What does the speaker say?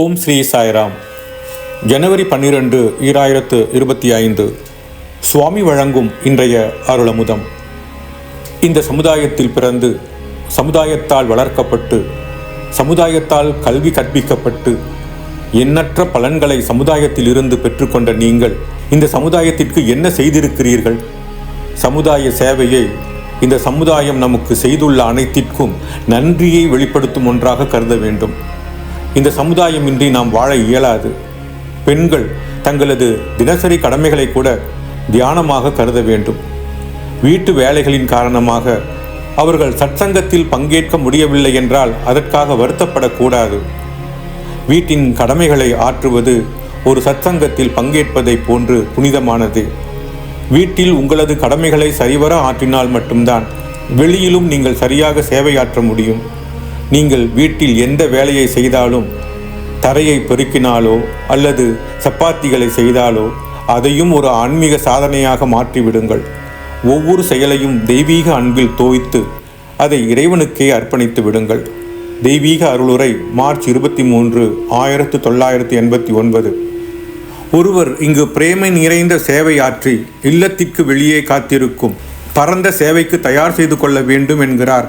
ஓம் ஸ்ரீ சாய்ராம். ஜனவரி பன்னிரண்டு ஈராயிரத்து இருபத்தி ஐந்து. சுவாமி வழங்கும் இன்றைய அருளமுதம். இந்த சமுதாயத்தில் பிறந்து சமுதாயத்தால் வளர்க்கப்பட்டு சமுதாயத்தால் கல்வி கற்பிக்கப்பட்டு எண்ணற்ற பலன்களை சமுதாயத்தில் இருந்து பெற்றுக்கொண்ட நீங்கள் இந்த சமுதாயத்திற்கு என்ன செய்திருக்கிறீர்கள்? சமுதாய சேவையை இந்த சமுதாயம் நமக்கு செய்துள்ள அனைத்திற்கும் நன்றியை வெளிப்படுத்தும் ஒன்றாக கருத வேண்டும். இந்த சமுதாயமின்றி நாம் வாழ இயலாது. பெண்கள் தங்களது தினசரி கடமைகளை கூட தியானமாக கருத வேண்டும். வீட்டு வேலைகளின் காரணமாக அவர்கள் சற்சங்கத்தில் பங்கேற்க முடியவில்லை என்றால் அதற்காக வருத்தப்படக்கூடாது. வீட்டின் கடமைகளை ஆற்றுவது ஒரு சற்சங்கத்தில் பங்கேற்பதைப் போன்று புனிதமானது. வீட்டில் உங்களது கடமைகளை சரிவர ஆற்றினால் மட்டும்தான் வெளியிலும் நீங்கள் சரியாக சேவையாற்ற முடியும். நீங்கள் வீட்டில் எந்த வேலையை செய்தாலும் தரையை பெருக்கினாலோ அல்லது சப்பாத்திகளை செய்தாலோ அதையும் ஒரு ஆன்மீக சாதனையாக மாற்றிவிடுங்கள். ஒவ்வொரு செயலையும் தெய்வீக அன்பில் தோய்த்து அதை இறைவனுக்கே அர்ப்பணித்து விடுங்கள். தெய்வீக அருளுரை மார்ச் இருபத்தி மூன்று ஆயிரத்து தொள்ளாயிரத்து எண்பத்தி ஒன்பது. ஒருவர் இங்கு பிரேமை நிறைந்த சேவையாற்றி இல்லத்திற்கு வெளியே காத்திருக்கும். பரந்த சேவைக்கு தயார் செய்து கொள்ள வேண்டும் என்கிறார்